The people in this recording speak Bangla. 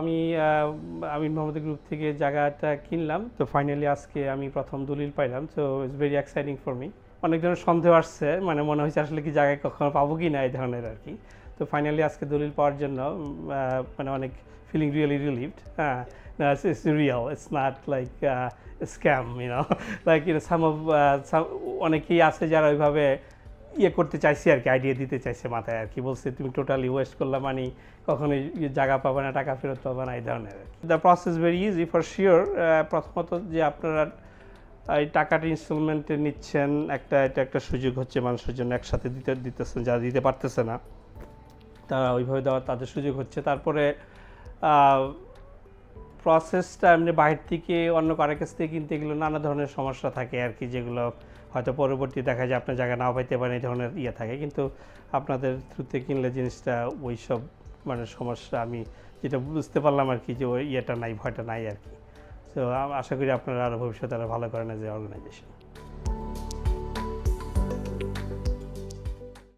আমি আমিন মোহাম্মদ গ্রুপ থেকে জায়গাটা কিনলাম। তো ফাইনালি আজকে আমি প্রথম দলিল পাইলাম। তো it's very exciting for me অনেক ধরনের সন্দেহ আসছে। মানে মনে হয়েছে আসলে কি জায়গায় কখনো পাবো কি না এই ধরনের আর কি। তো ফাইনালি আজকে দলিল পাওয়ার জন্য মানে অনেক ফিলিং রিয়েলি রিলিভড হ্যাঁ it's real it's not like scam you know like you know some of অনেকেই আছে যারা ওইভাবে ইয়ে করতে চাইছি আর কি আইডিয়া দিতে চাইছে মাথায় আর কি। বলছে, তুমি টোটালি ওয়েস্ট করলে মানে কখনোই ইয়ে জায়গা পাবে না, টাকা ফেরত পাবে না, এই ধরনের the process very easy for sure প্রথমত যে আপনারা এই টাকাটা ইনস্টলমেন্টে নিচ্ছেন, একটা, এটা একটা সুযোগ হচ্ছে মানুষের জন্য, একসাথে দিতে, দিতেছেন, যারা দিতে পারতেছে না, তারা ওইভাবে দেওয়ার, তাদের সুযোগ হচ্ছে। তারপরে প্রসেসটা এমনি বাইরে থেকে অন্য কারও কাছ থেকে কিনতে গেলে নানা ধরনের সমস্যা থাকে আর কি, যেগুলো হয়তো পরবর্তী দেখা যায় আপনার জায়গা নাও পাইতে পারেন, এই ধরনের ইয়ে থাকে। কিন্তু আপনাদের থ্রুতে কিনলে জিনিসটা ওই সব মানে সমস্যা আমি যেটা বুঝতে পারলাম আর কি যে ওই ইয়েটা নাই, ভয়টা নাই আর কি। তো আশা করি আপনারা আরও ভবিষ্যতে আরও ভালো করেন যে অর্গানাইজেশন